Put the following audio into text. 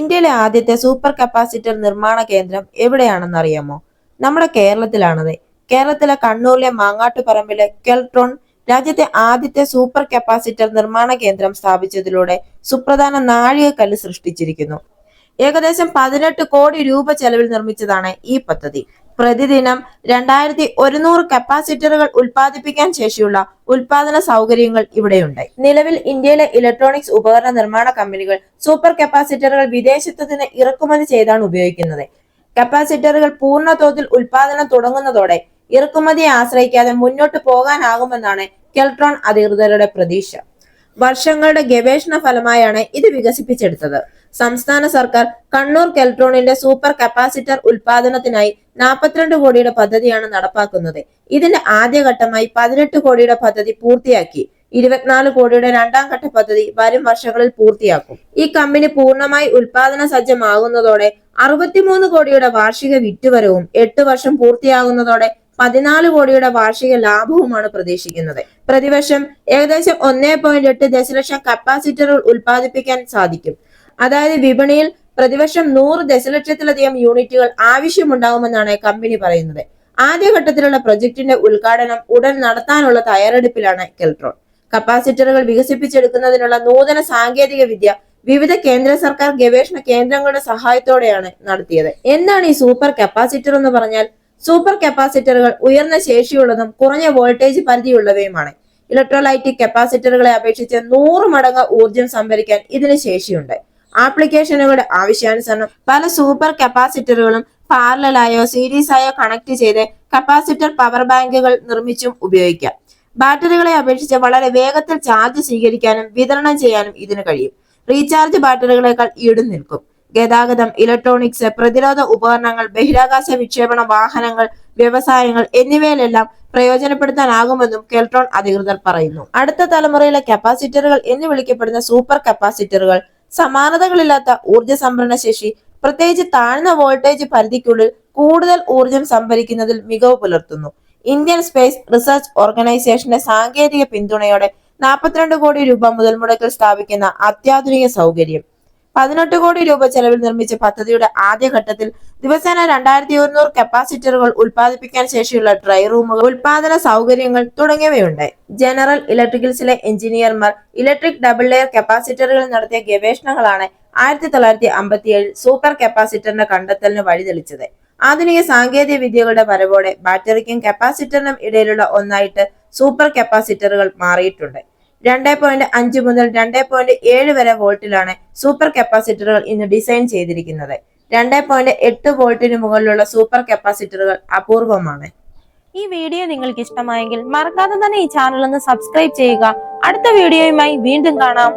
ഇന്ത്യയിലെ ആദ്യത്തെ super capacitor നിർമ്മാണ കേന്ദ്രം എവിടെയാണെന്ന് അറിയാമോ നമ്മുടെ കേരളത്തിലാണത്. കേരളത്തിലെ കണ്ണൂരിലെ മാങ്ങാട്ടുപറമ്പിലെ കെൽട്രോൺ രാജ്യത്തെ ആദ്യത്തെ സൂപ്പർ കപ്പാസിറ്റർ നിർമ്മാണ കേന്ദ്രം സ്ഥാപിച്ചതിലൂടെ സുപ്രധാന നാഴികക്കല്ല് സൃഷ്ടിച്ചിരിക്കുന്നു. ഏകദേശം പതിനെട്ട് കോടി രൂപ ചെലവിൽ നിർമ്മിച്ചതാണ് ഈ പദ്ധതി. പ്രതിദിനം രണ്ടായിരത്തി ഒരുന്നൂറ് കപ്പാസിറ്ററുകൾ ഉൽപ്പാദിപ്പിക്കാൻ ശേഷിയുള്ള ഉൽപാദന സൗകര്യങ്ങൾ ഇവിടെയുണ്ട്. നിലവിൽ ഇന്ത്യയിലെ ഇലക്ട്രോണിക്സ് ഉപകരണ നിർമ്മാണ കമ്പനികൾ സൂപ്പർ കപ്പാസിറ്ററുകൾ വിദേശത്തു നിന്ന് ഇറക്കുമതി ചെയ്താണ് ഉപയോഗിക്കുന്നത്. കപ്പാസിറ്ററുകൾ പൂർണ തോതിൽ ഉൽപാദനം തുടങ്ങുന്നതോടെ ഇറക്കുമതിയെ ആശ്രയിക്കാതെ മുന്നോട്ട് പോകാനാകുമെന്നാണ് കെൽട്രോൺ അധികൃതരുടെ പ്രതീക്ഷ. വർഷങ്ങളുടെ ഗവേഷണ ഫലമായാണ് ഇത് വികസിപ്പിച്ചെടുത്തത്. സംസ്ഥാന സർക്കാർ കണ്ണൂർ കെൽട്രോണിന്റെ സൂപ്പർ കപ്പാസിറ്റർ ഉൽപാദനത്തിനായി നാൽപ്പത്തിരണ്ട് കോടിയുടെ പദ്ധതിയാണ് നടപ്പാക്കുന്നത്. ഇതിന്റെ ആദ്യഘട്ടമായി പതിനെട്ട് കോടിയുടെ പദ്ധതി പൂർത്തിയാക്കി. ഇരുപത്തിനാല് കോടിയുടെ രണ്ടാം ഘട്ട പദ്ധതി വരും വർഷങ്ങളിൽ പൂർത്തിയാക്കും. ഈ കമ്പനി പൂർണമായി ഉൽപാദന സജ്ജമാകുന്നതോടെ അറുപത്തിമൂന്ന് കോടിയുടെ വാർഷിക വിറ്റുവരവും എട്ട് വർഷം പൂർത്തിയാകുന്നതോടെ പതിനാല് കോടിയുടെ വാർഷിക ലാഭവുമാണ് പ്രതീക്ഷിക്കുന്നത്. പ്രതിവർഷം ഏകദേശം ഒന്നേ പോയിന്റ് എട്ട് ദശലക്ഷം കപ്പാസിറ്ററുകൾ ഉൽപ്പാദിപ്പിക്കാൻ സാധിക്കും. അതായത് വിപണിയിൽ പ്രതിവർഷം നൂറ് ദശലക്ഷത്തിലധികം യൂണിറ്റുകൾ ആവശ്യമുണ്ടാകുമെന്നാണ് കമ്പനി പറയുന്നത്. ആദ്യഘട്ടത്തിലുള്ള പ്രൊജക്ടിന്റെ ഉദ്ഘാടനം ഉടൻ നടത്താനുള്ള തയ്യാറെടുപ്പിലാണ് കെൽട്രോൺ. കപ്പാസിറ്ററുകൾ വികസിപ്പിച്ചെടുക്കുന്നതിനുള്ള നൂതന സാങ്കേതിക വിദ്യ വിവിധ കേന്ദ്ര സർക്കാർ ഗവേഷണ കേന്ദ്രങ്ങളുടെ സഹായത്തോടെയാണ് നടത്തിയത്. എന്താണ് ഈ സൂപ്പർ കപ്പാസിറ്റർ എന്ന് പറഞ്ഞാൽ? സൂപ്പർ കപ്പാസിറ്ററുകൾ ഉയർന്ന ശേഷിയുള്ളതും കുറഞ്ഞ വോൾട്ടേജ് പരിധിയുള്ളവയുമാണ്. ഇലക്ട്രോലൈറ്റിക് കപ്പാസിറ്ററുകളെ അപേക്ഷിച്ച് നൂറ് മടങ്ങ് ഊർജം സംഭരിക്കാൻ ഇതിന് ശേഷിയുണ്ട്. ആപ്ലിക്കേഷനുകളുടെ ആവശ്യാനുസരണം. പല സൂപ്പർ കപ്പാസിറ്ററുകളും പാരലായോ സീരീസ് ആയോ കണക്ട് ചെയ്ത് കപ്പാസിറ്റർ പവർ ബാങ്കുകൾ നിർമ്മിച്ചും ഉപയോഗിക്കാം. ബാറ്ററികളെ അപേക്ഷിച്ച് വളരെ വേഗത്തിൽ ചാർജ് സ്വീകരിക്കാനും വിതരണം ചെയ്യാനും ഇതിന് കഴിയും. റീചാർജ് ബാറ്ററികളെക്കാൾ ഈടും നിൽക്കും. ഗതാഗതം ഇലക്ട്രോണിക്സ് പ്രതിരോധ ഉപകരണങ്ങൾ ബഹിരാകാശ വിക്ഷേപണ വാഹനങ്ങൾ വ്യവസായങ്ങൾ എന്നിവയിലെല്ലാം പ്രയോജനപ്പെടുത്താനാകുമെന്നും കെൽട്രോൺ അധികൃതർ പറയുന്നു. അടുത്ത തലമുറയിലെ കപ്പാസിറ്ററുകൾ എന്ന് വിളിക്കപ്പെടുന്ന സൂപ്പർ കപ്പാസിറ്ററുകൾ സമാനതകളില്ലാത്ത ഊർജ സംഭരണ ശേഷി പ്രത്യേകിച്ച് താഴ്ന്ന വോൾട്ടേജ് പരിധിക്കുള്ളിൽ കൂടുതൽ ഊർജം സംഭരിക്കുന്നതിൽ മികവ് പുലർത്തുന്നു. ഇന്ത്യൻ സ്പേസ് റിസർച്ച് ഓർഗനൈസേഷന്റെ സാങ്കേതിക പിന്തുണയോടെ നാൽപ്പത്തിരണ്ട് കോടി രൂപ മുതൽ മുടക്കിൽ സ്ഥാപിക്കുന്ന അത്യാധുനിക സൗകര്യം. പതിനെട്ട് കോടി രൂപ ചെലവിൽ നിർമ്മിച്ച പദ്ധതിയുടെ ആദ്യഘട്ടത്തിൽ ദിവസേന രണ്ടായിരത്തി ഒരുന്നൂറ് കപ്പാസിറ്ററുകൾ ഉൽപ്പാദിപ്പിക്കാൻ ശേഷിയുള്ള ഡ്രൈ റൂമുകൾ ഉൽപാദന സൗകര്യങ്ങൾ തുടങ്ങിയവയുണ്ട്. ജനറൽ ഇലക്ട്രിക്കൽസിലെ എഞ്ചിനീയർമാർ ഇലക്ട്രിക് ഡബിൾ ലെയർ കപ്പാസിറ്ററുകൾ നടത്തിയ ഗവേഷണങ്ങളാണ് ആയിരത്തി തൊള്ളായിരത്തി അമ്പത്തിയേഴിൽ സൂപ്പർ കപ്പാസിറ്ററിന്റെ കണ്ടെത്തലിന് വഴിതെളിച്ചത്. ആധുനിക സാങ്കേതിക വിദ്യകളുടെ വരവോടെ ബാറ്ററിക്കും കപ്പാസിറ്ററിനും ഇടയിലുള്ള ഒന്നായിട്ട് സൂപ്പർ കപ്പാസിറ്ററുകൾ മാറിയിട്ടുണ്ട്. രണ്ട് പോയിന്റ് അഞ്ച് മുതൽ രണ്ട് പോയിന്റ് ഏഴ് വരെ വോൾട്ടിലാണ് സൂപ്പർ കപ്പാസിറ്ററുകൾ ഇന്ന് ഡിസൈൻ ചെയ്തിരിക്കുന്നത്. രണ്ട് പോയിന്റ് എട്ട് വോൾട്ടിന് മുകളിലുള്ള സൂപ്പർ കപ്പാസിറ്ററുകൾ അപൂർവമാണ്. ഈ വീഡിയോ നിങ്ങൾക്ക് ഇഷ്ടമായെങ്കിൽ മറക്കാതെ തന്നെ ഈ ചാനൽ ഒന്ന് സബ്സ്ക്രൈബ് ചെയ്യുക. അടുത്ത വീഡിയോയുമായി വീണ്ടും കാണാം.